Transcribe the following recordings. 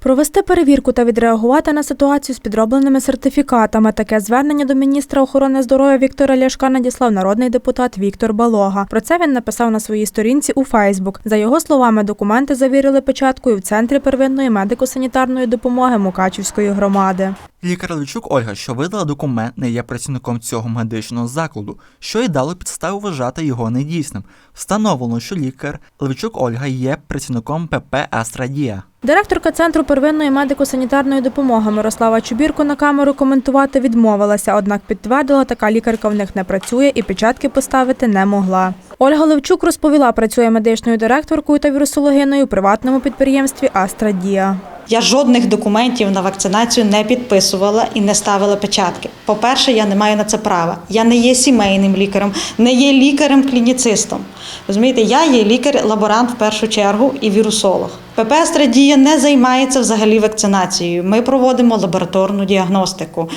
Провести перевірку та відреагувати на ситуацію з підробленими сертифікатами. Таке звернення до міністра охорони здоров'я Віктора Ляшка надіслав народний депутат Віктор Балога. Про це він написав на своїй сторінці у Фейсбук. За його словами, документи завірили печаткою в центрі первинної медико-санітарної допомоги Мукачівської громади. Лікар Левчук Ольга, що видала документ, не є працівником цього медичного закладу, що й дало підставу вважати його недійсним. Встановлено, що лікар Левчук Ольга є працівником ПП Астрадія. Директорка центру первинної медико-санітарної допомоги Мирослава Чубірко на камеру коментувати відмовилася, однак підтвердила, така лікарка в них не працює і печатки поставити не могла. Ольга Левчук розповіла, працює медичною директоркою та вірусологиною у приватному підприємстві Астрадія. Я жодних документів на вакцинацію не підписувала і не ставила печатки. По-перше, я не маю на це права. Я не є сімейним лікарем, не є лікарем-клініцистом. Розумієте, я є лікар-лаборант в першу чергу і вірусолог. ПП Страдія не займається взагалі вакцинацією. Ми проводимо лабораторну діагностику.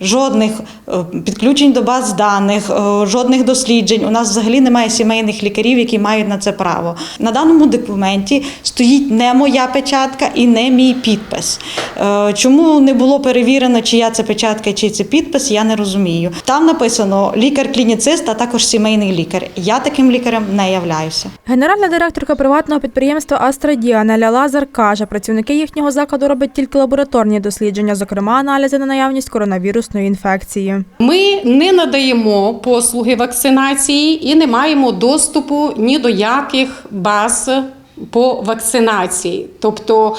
Жодних е, підключень до баз даних, е, жодних досліджень. У нас взагалі немає сімейних лікарів, які мають на це право. На даному документі стоїть не моя печатка і не мій підпис. Е, Чому не було перевірено, чия це печатка, чи це підпис, я не розумію. Там написано лікар-клініцист, а також сімейний лікар. Я таким лікарем не являюся. Генеральна директорка приватного підприємства Астрадія Неля Лазар каже, працівники їхнього закладу роблять тільки лабораторні дослідження, зокрема аналізи на наявність коронавірусної інфекції. Ми не надаємо послуги вакцинації і не маємо доступу ні до яких баз по вакцинації. Тобто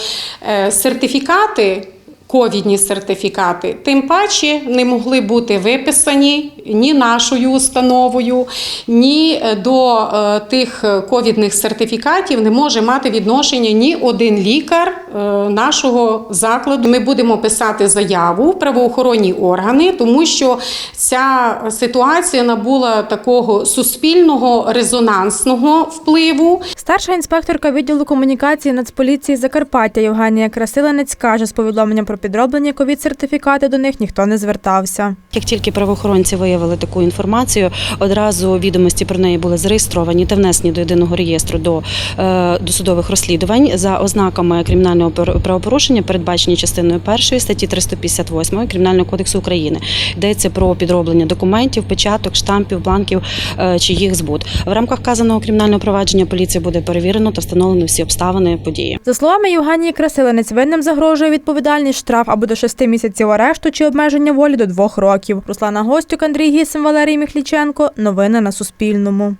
е, сертифікати. Ковідні сертифікати, тим паче не могли бути виписані ні нашою установою, ні е, до е, тих ковідних сертифікатів не може мати відношення ні один лікар е, нашого закладу. Ми будемо писати заяву в правоохоронні органи, тому що ця ситуація набула такого суспільного резонансного впливу. Старша інспекторка відділу комунікації Нацполіції Закарпаття Євгенія Красиленець каже, з повідомленням про підроблені ковід-сертифікати до них ніхто не звертався. Як тільки правоохоронці виявили таку інформацію, одразу відомості про неї були зареєстровані та внесені до єдиного реєстру до е, досудових розслідувань за ознаками кримінального правопорушення, передбачені частиною першої статті 358 Кримінального кодексу України. Йдеться про підроблення документів, печаток, штампів, бланків е, чи їх збут. В рамках вказаного кримінального провадження поліція буде перевірено та встановлено всі обставини події. За словами Євгенії Красиленець, винним загрожує відповідальність штраф або до 6 місяців арешту чи обмеження волі до 2 років. Руслана Гостюк, Андрій Гісим, Валерій Міхліченко. Новини на Суспільному.